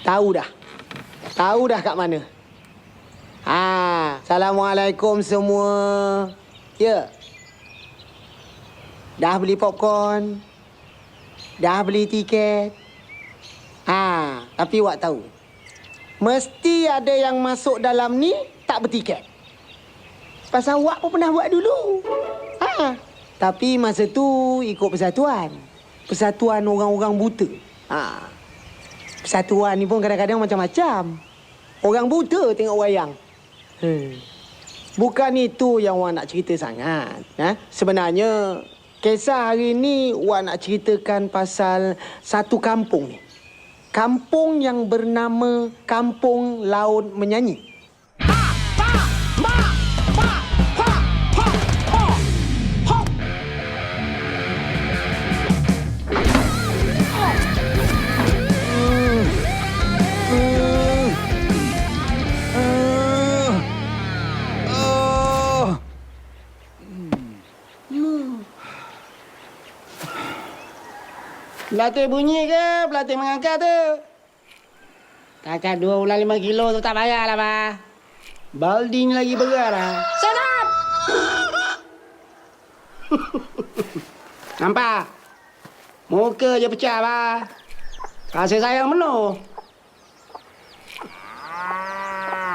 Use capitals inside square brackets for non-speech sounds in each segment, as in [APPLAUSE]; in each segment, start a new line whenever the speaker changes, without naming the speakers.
Tahu dah. Tahu dah kat mana. Ha, Assalamualaikum semua. Ya. Dah beli popcorn? Dah beli tiket? Ha, tapi awak tahu. Mesti ada yang masuk dalam ni tak bertiket. Pasal awak pun pernah buat dulu. Ha. Tapi masa tu ikut persatuan. Persatuan orang-orang buta. Ha. Persatuan ni pun kadang-kadang macam-macam. Orang buta tengok wayang. Hmm. Bukan itu yang awak nak cerita sangat. Ha? Sebenarnya, kisah hari ni awak nak ceritakan pasal satu kampung ni. Kampung yang bernama Kampung Laut Menyanyi. Pelatih bunyi ke? Pelatih mengangkat tu? Takkan dua bulan lima kilo tu tak payah lah, Pak. Baldi ni lagi berat lah. Up! Nampak? Muka je pecah, Pak. Kasih sayang penuh.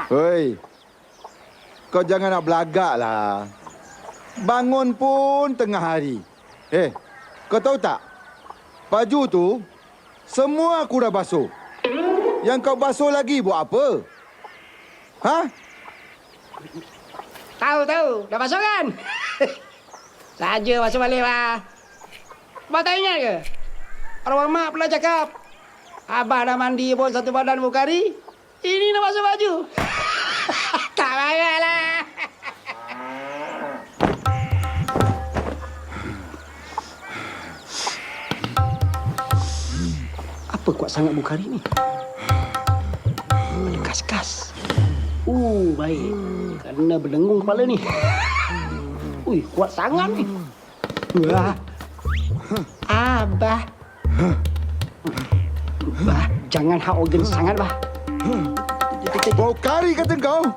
Hei, kau jangan nak belagak lah. Bangun pun tengah hari. Eh, kau tahu tak? Baju tu, semua aku dah basuh. Yang kau basuh lagi buat apa? Ha?
Tahu, tahu. Dah masuk kan? [LAUGHS] Saja masuk balik, Pak. Abang tak ingat ke? Arwah mak pernah cakap. Abah dah mandi pun satu badan bukari. Ini nak basuh baju. [LAUGHS] tak payahlah. Apa kuat sangat bukari ni? Ada kas-kas. Uh, baik. Kerana berdengung kepala ni. Ui, kuat sangat ni. Wah. Abah. Bah, jangan hak organ sangat, bah.
Bau kari kata kau?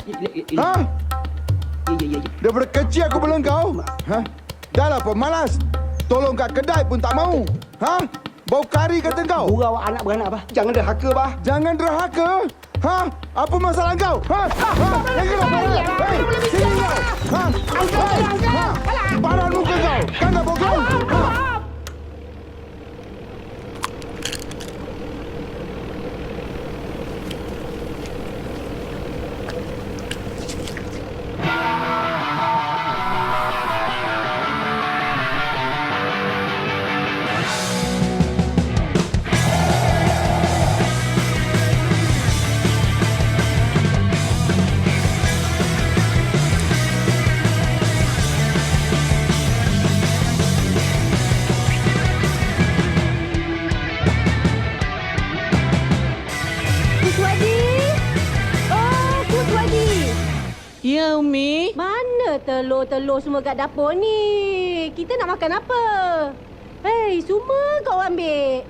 Ha? Daripada kecil aku belum kau? Ha? Dah lah pemalas. Tolong kat kedai pun tak mau. Ha? Bau kari kata kau?
Gurau anak beranak, bah. Jangan derhaka, bah.
Jangan derhaka. Ha? Apa masalah kau? Ha? Ha? Lagi kau parah. Hei,
Ya, Umi.
Mana telur-telur semua kat dapur ni? Kita nak makan apa? Hei, semua kau ambil.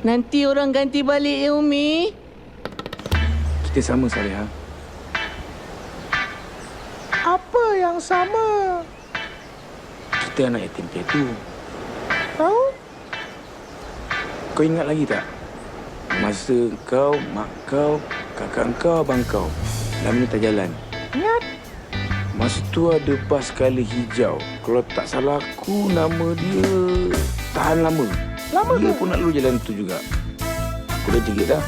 Nanti orang ganti balik ya, Umi.
Kita sama Saleha.
Apa yang sama?
Kita anak yatim piatu.
Tahu?
Kau ingat lagi tak? Masa kau, mak kau, kakak kau, abang kau dalam minta jalan. Masa tu ada bas kali hijau. Kalau tak salah aku, nama dia tahan lama.
Lama
dia
ke?
pun nak lalu jalan tu juga. Aku dah jerit dah.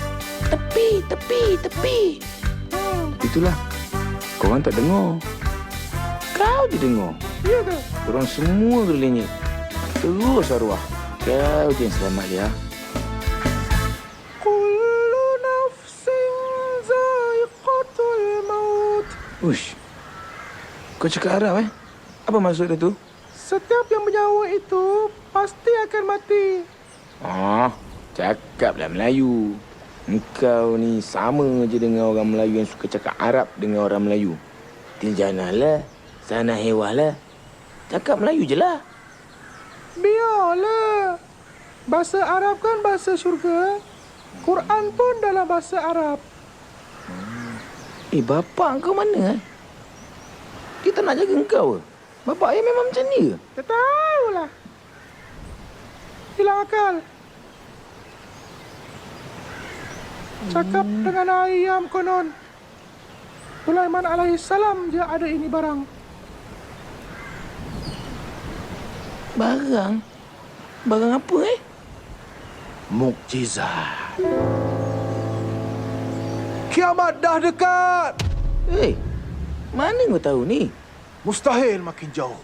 Tepi, tepi, tepi.
Hmm,
Itulah. Korang tak dengar. Kau je dengar.
ya ke?
Orang semua berlenyek. Terus arwah. Kau je yang selamat ya.
Kullu nafsin zaiqatul maut.
Ush. Kau cakap Arab eh? Apa maksud dia tu?
Setiap yang bernyawa itu pasti akan mati.
Ah, cakaplah Melayu. Engkau ni sama je dengan orang Melayu yang suka cakap Arab dengan orang Melayu. Tinjanalah, sana hewalah. Cakap Melayu je lah.
Biarlah.
Bahasa Arab kan bahasa syurga. Quran pun dalam bahasa Arab.
Eh, bapak kau mana eh? Kita nak jaga engkau ke? Bapak ayah memang macam ni ke?
Tak tahulah. Hilang akal. Cakap dengan ayam konon. Sulaiman alaihi salam je ada ini barang.
Barang? Barang apa eh?
Mukjizat. Kiamat dah dekat.
Eh, mana kau tahu ni?
Mustahil makin jauh.